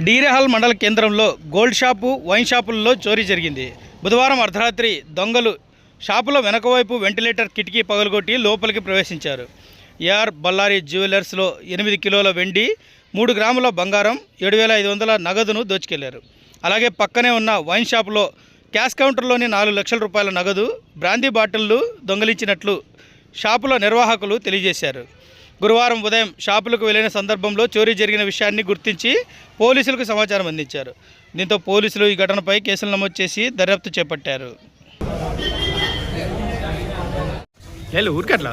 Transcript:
డీరేహల్ మండల కేంద్రంలో gold shop wine షాపుల్లో చోరీ జరిగింది. బుధవారం అర్ధరాత్రి దొంగలు షాపులో వెనకవైపు వెంటిలేటర్ కిటికీ పగలగొట్టి లోపలికి ప్రవేశించారు. ఏఆర్ బల్లారి జ్యువెలర్స్లో ఎనిమిది కిలోల వెండి మూడు గ్రాముల బంగారం ఏడు వేల ఐదు వందల నగదును దోచుకెళ్ళారు. అలాగే పక్కనే ఉన్న వైన్ షాపులో క్యాష్ కౌంటర్లోని నాలుగు లక్షల రూపాయల నగదు బ్రాందీ బాటిళ్ళు దొంగలించినట్లు షాపుల నిర్వాహకులు తెలియజేశారు. గురువారం ఉదయం షాపులకు వెళ్ళిన సందర్భంలో చోరీ జరిగిన విషయాన్ని గుర్తించి పోలీసులకు సమాచారం అందించారు. దీంతో పోలీసులు ఈ ఘటనపై కేసులు నమోదు చేసి దర్యాప్తు చేపట్టారు. ఊరికట్లా